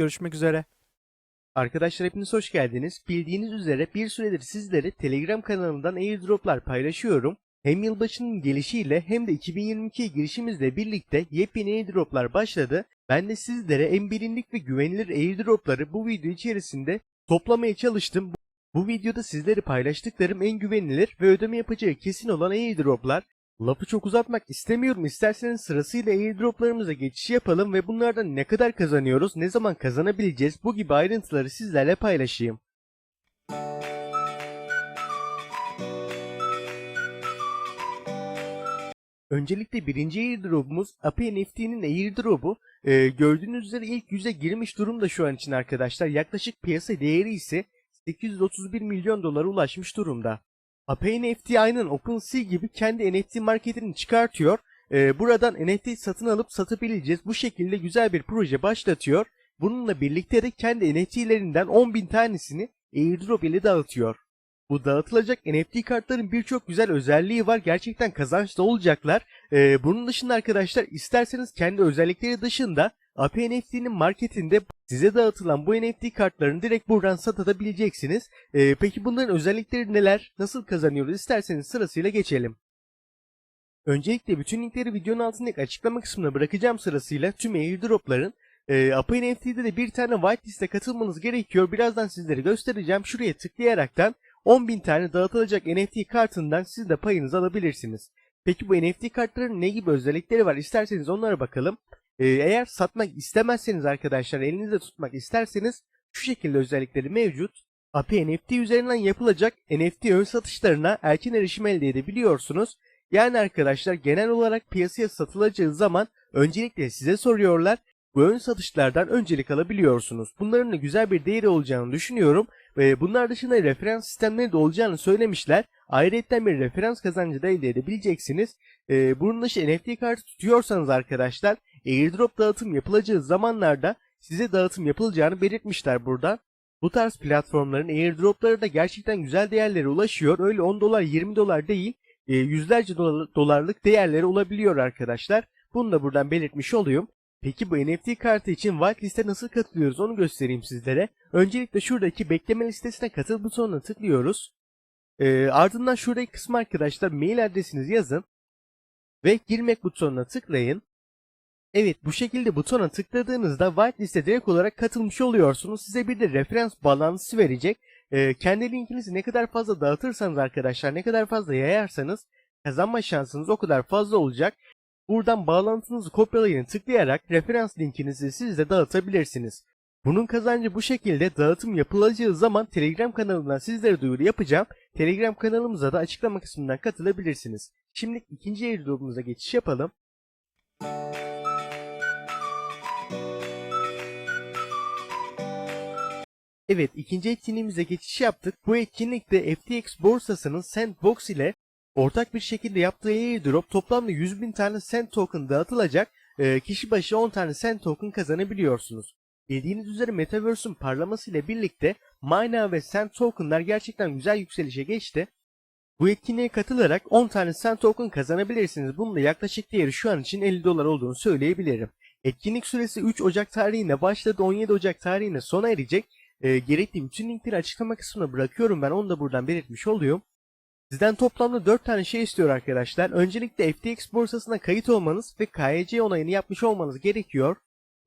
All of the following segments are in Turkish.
görüşmek üzere. Arkadaşlar hepiniz hoş geldiniz. Bildiğiniz üzere bir süredir sizlere Telegram kanalından airdroplar paylaşıyorum. Hem yılbaşının gelişiyle hem de 2022 girişimizle birlikte yepyeni airdroplar başladı. Ben de sizlere en bilindik ve güvenilir airdropları bu video içerisinde toplamaya çalıştım. Bu videoda sizleri paylaştıklarım en güvenilir ve ödeme yapacağı kesin olan airdroplar. Lafı çok uzatmak istemiyorum. İsterseniz sırasıyla airdroplarımıza geçiş yapalım ve bunlardan ne kadar kazanıyoruz, ne zaman kazanabileceğiz bu gibi ayrıntıları sizlerle paylaşayım. Öncelikle birinci airdrop'umuz API NFT'nin airdrop'u. Ee, gördüğünüz üzere ilk yüze girmiş durumda şu an için arkadaşlar. Yaklaşık piyasa değeri ise 831 milyon dolara ulaşmış durumda. API NFT aynen OpenSea gibi kendi NFT marketini çıkartıyor. Ee, buradan NFT satın alıp satabileceğiz. Bu şekilde güzel bir proje başlatıyor. Bununla birlikte de kendi NFT'lerinden 10.000 tanesini airdrop ile dağıtıyor. Bu dağıtılacak NFT kartların birçok güzel özelliği var. Gerçekten kazançlı olacaklar. Ee, bunun dışında arkadaşlar isterseniz kendi özellikleri dışında API NFT'nin marketinde size dağıtılan bu NFT kartlarını direkt buradan satabileceksiniz. Ee, peki bunların özellikleri neler? Nasıl kazanıyoruz? İsterseniz sırasıyla geçelim. Öncelikle bütün linkleri videonun altındaki açıklama kısmına bırakacağım sırasıyla tüm airdropların. E, API NFT'de de bir tane whitelist'e katılmanız gerekiyor. Birazdan sizlere göstereceğim. Şuraya tıklayaraktan 10.000 tane dağıtılacak NFT kartından siz de payınızı alabilirsiniz. Peki bu NFT kartların ne gibi özellikleri var? İsterseniz onlara bakalım. Ee, eğer satmak istemezseniz arkadaşlar elinizde tutmak isterseniz şu şekilde özellikleri mevcut. API NFT üzerinden yapılacak NFT ön satışlarına erken erişim elde edebiliyorsunuz. Yani arkadaşlar genel olarak piyasaya satılacağı zaman öncelikle size soruyorlar. Bu ön satışlardan öncelik alabiliyorsunuz. Bunların da güzel bir değeri olacağını düşünüyorum. Ve bunlar dışında referans sistemleri de olacağını söylemişler. Ayrıca bir referans kazancı da elde edebileceksiniz. Ee, bunun dışı NFT kartı tutuyorsanız arkadaşlar airdrop dağıtım yapılacağı zamanlarda size dağıtım yapılacağını belirtmişler burada. Bu tarz platformların airdropları da gerçekten güzel değerlere ulaşıyor. Öyle 10 dolar 20 dolar değil e, yüzlerce dolar- dolarlık değerleri olabiliyor arkadaşlar. Bunu da buradan belirtmiş olayım. Peki bu NFT kartı için whitelist'e nasıl katılıyoruz onu göstereyim sizlere. Öncelikle şuradaki bekleme listesine katıl butonuna tıklıyoruz. Ee, ardından şuradaki kısmı arkadaşlar mail adresinizi yazın. Ve girmek butonuna tıklayın. Evet bu şekilde butona tıkladığınızda whitelist'e direkt olarak katılmış oluyorsunuz. Size bir de referans bağlantısı verecek. Ee, kendi linkinizi ne kadar fazla dağıtırsanız arkadaşlar ne kadar fazla yayarsanız kazanma şansınız o kadar fazla olacak. Buradan bağlantınızı kopyalayın tıklayarak referans linkinizi siz de dağıtabilirsiniz. Bunun kazancı bu şekilde dağıtım yapılacağı zaman Telegram kanalından sizlere duyuru yapacağım. Telegram kanalımıza da açıklama kısmından katılabilirsiniz. Şimdi ikinci airdrop'umuza geçiş yapalım. Evet ikinci etkinliğimize geçiş yaptık. Bu etkinlikte FTX borsasının Sandbox ile ortak bir şekilde yaptığı airdrop toplamda 100 bin tane Sand token dağıtılacak. Ee, kişi başı 10 tane Sand token kazanabiliyorsunuz. Bildiğiniz üzere Metaverse'ün parlaması ile birlikte Mina ve Sand tokenlar gerçekten güzel yükselişe geçti. Bu etkinliğe katılarak 10 tane Sand token kazanabilirsiniz. Bunun da yaklaşık değeri şu an için 50 dolar olduğunu söyleyebilirim. Etkinlik süresi 3 Ocak tarihine başladı 17 Ocak tarihine sona erecek. Ee, gerekli bütün linkleri açıklama kısmına bırakıyorum ben onu da buradan belirtmiş oluyorum. Sizden toplamda 4 tane şey istiyor arkadaşlar. Öncelikle FTX borsasına kayıt olmanız ve KYC onayını yapmış olmanız gerekiyor.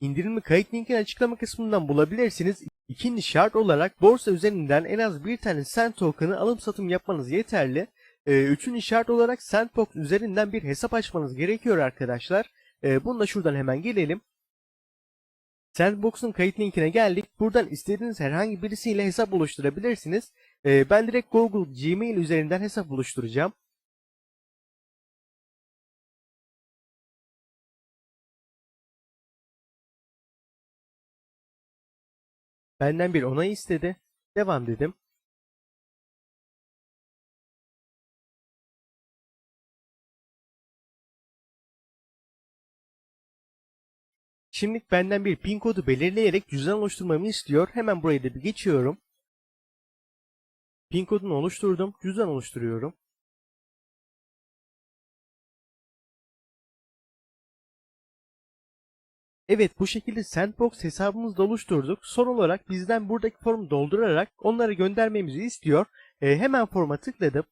İndirimli kayıt linkini açıklama kısmından bulabilirsiniz. İkinci şart olarak borsa üzerinden en az bir tane Sand token'ı alım satım yapmanız yeterli. Ee, üçüncü şart olarak Sandbox üzerinden bir hesap açmanız gerekiyor arkadaşlar. Ee, bunu da şuradan hemen gelelim. Sandbox'un kayıt linkine geldik. Buradan istediğiniz herhangi birisiyle hesap oluşturabilirsiniz. Ee, ben direkt Google Gmail üzerinden hesap oluşturacağım. Benden bir onay istedi. Devam dedim. Şimdilik benden bir pin kodu belirleyerek cüzdan oluşturmamı istiyor. Hemen buraya da bir geçiyorum. Pin kodunu oluşturdum. Cüzdan oluşturuyorum. Evet bu şekilde Sandbox hesabımızı da oluşturduk. Son olarak bizden buradaki formu doldurarak onları göndermemizi istiyor. Ee, hemen forma tıkladım.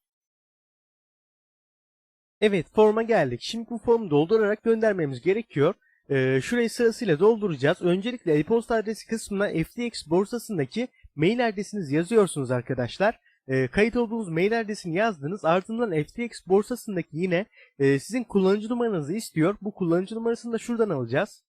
Evet forma geldik. Şimdi bu formu doldurarak göndermemiz gerekiyor. Ee, şurayı sırasıyla dolduracağız. Öncelikle e-posta adresi kısmına FTX borsasındaki mail adresinizi yazıyorsunuz arkadaşlar. Ee, kayıt olduğunuz mail adresini yazdınız. Ardından FTX borsasındaki yine e, sizin kullanıcı numaranızı istiyor. Bu kullanıcı numarasını da şuradan alacağız.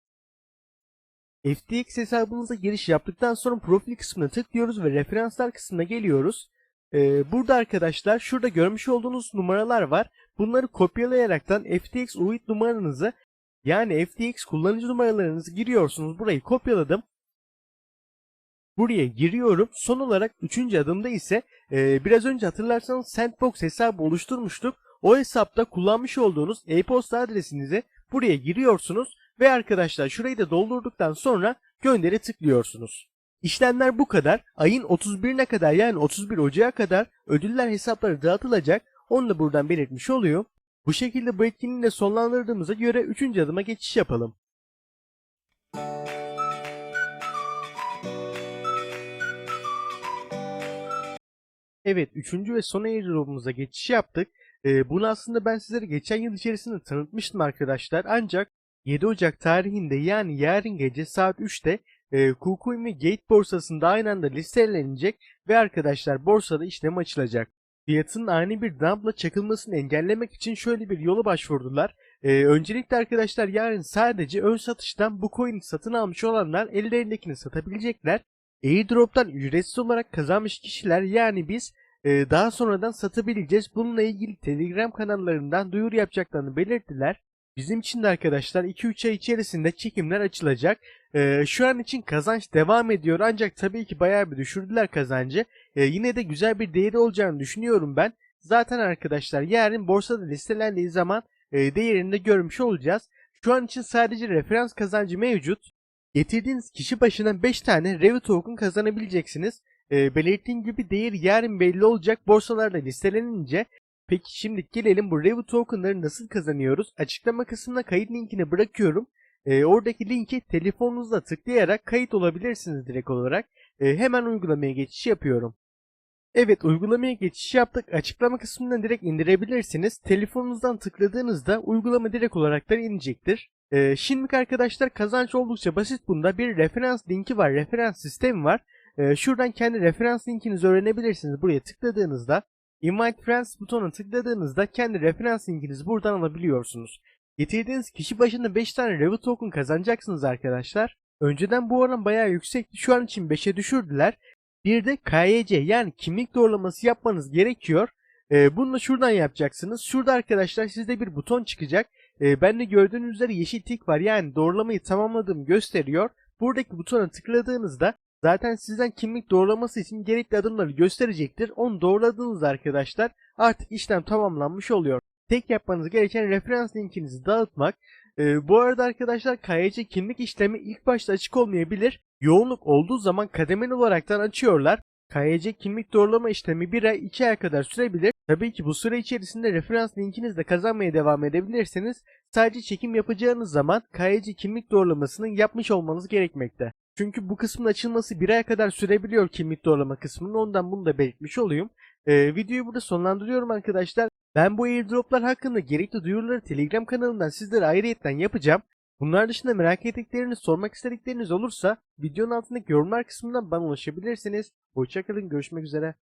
FTX hesabınıza giriş yaptıktan sonra profil kısmına tıklıyoruz ve referanslar kısmına geliyoruz. Ee, burada arkadaşlar şurada görmüş olduğunuz numaralar var. Bunları kopyalayaraktan FTX UID numaranızı yani FTX kullanıcı numaralarınızı giriyorsunuz. Burayı kopyaladım. Buraya giriyorum. Son olarak üçüncü adımda ise e, biraz önce hatırlarsanız Sandbox hesabı oluşturmuştuk. O hesapta kullanmış olduğunuz e-posta adresinizi buraya giriyorsunuz ve arkadaşlar şurayı da doldurduktan sonra gönderi tıklıyorsunuz. İşlemler bu kadar. Ayın 31'ine kadar yani 31 Ocağı kadar ödüller hesapları dağıtılacak. Onu da buradan belirtmiş oluyor. Bu şekilde bu etkinliği de sonlandırdığımıza göre 3. adıma geçiş yapalım. Evet, üçüncü ve son airdrop'umuza geçiş yaptık. Ee, bunu aslında ben sizlere geçen yıl içerisinde tanıtmıştım arkadaşlar. Ancak 7 Ocak tarihinde yani yarın gece saat 3'te e, KuCoin ve Gate borsasında aynı anda listelenecek ve arkadaşlar borsada işlem açılacak. Fiyatın ani bir dumpla çakılmasını engellemek için şöyle bir yola başvurdular. Ee, öncelikle arkadaşlar yarın sadece ön satıştan bu coin'i satın almış olanlar ellerindekini satabilecekler. Airdrop'tan ücretsiz olarak kazanmış kişiler yani biz e, daha sonradan satabileceğiz. Bununla ilgili Telegram kanallarından duyuru yapacaklarını belirttiler. Bizim için de arkadaşlar 2-3 ay içerisinde çekimler açılacak. Ee, şu an için kazanç devam ediyor ancak tabii ki bayağı bir düşürdüler kazancı. Ee, yine de güzel bir değeri olacağını düşünüyorum ben. Zaten arkadaşlar yarın borsada listelendiği zaman e, değerini de görmüş olacağız. Şu an için sadece referans kazancı mevcut. Getirdiğiniz kişi başına 5 tane Revit token kazanabileceksiniz. E, belirttiğim gibi değer yarın belli olacak borsalarda listelenince Peki şimdi gelelim bu Revit tokenları nasıl kazanıyoruz? Açıklama kısmına kayıt linkini bırakıyorum. E, oradaki linki telefonunuzla tıklayarak kayıt olabilirsiniz direkt olarak. E, hemen uygulamaya geçiş yapıyorum. Evet uygulamaya geçiş yaptık. Açıklama kısmından direkt indirebilirsiniz. Telefonunuzdan tıkladığınızda uygulama direkt olarak da inecektir. Ee, şimdilik arkadaşlar kazanç oldukça basit bunda. Bir referans linki var, referans sistemi var. Ee, şuradan kendi referans linkinizi öğrenebilirsiniz. Buraya tıkladığınızda Invite Friends butonuna tıkladığınızda kendi referans linkinizi buradan alabiliyorsunuz. Getirdiğiniz kişi başına 5 tane Revit token kazanacaksınız arkadaşlar. Önceden bu oran bayağı yüksekti. Şu an için 5'e düşürdüler. Bir de KYC yani kimlik doğrulaması yapmanız gerekiyor. Ee, bunu da şuradan yapacaksınız. Şurada arkadaşlar sizde bir buton çıkacak. Ee, ben de gördüğünüz üzere yeşil tik var. Yani doğrulamayı tamamladığımı gösteriyor. Buradaki butona tıkladığınızda zaten sizden kimlik doğrulaması için gerekli adımları gösterecektir. Onu doğruladığınızda arkadaşlar artık işlem tamamlanmış oluyor. Tek yapmanız gereken referans linkinizi dağıtmak. Ee, bu arada arkadaşlar KYC kimlik işlemi ilk başta açık olmayabilir. Yoğunluk olduğu zaman kademeli olaraktan açıyorlar. KYC kimlik doğrulama işlemi 1 ay 2 ay kadar sürebilir. Tabii ki bu süre içerisinde referans linkinizle kazanmaya devam edebilirsiniz. Sadece çekim yapacağınız zaman KYC kimlik doğrulamasını yapmış olmanız gerekmekte. Çünkü bu kısmın açılması bir aya kadar sürebiliyor kimlik doğrulama kısmının. Ondan bunu da belirtmiş olayım. Ee, videoyu burada sonlandırıyorum arkadaşlar. Ben bu airdroplar hakkında gerekli duyuruları Telegram kanalından sizlere ayrıyetten yapacağım. Bunlar dışında merak ettikleriniz, sormak istedikleriniz olursa videonun altındaki yorumlar kısmından bana ulaşabilirsiniz. Hoşçakalın, görüşmek üzere.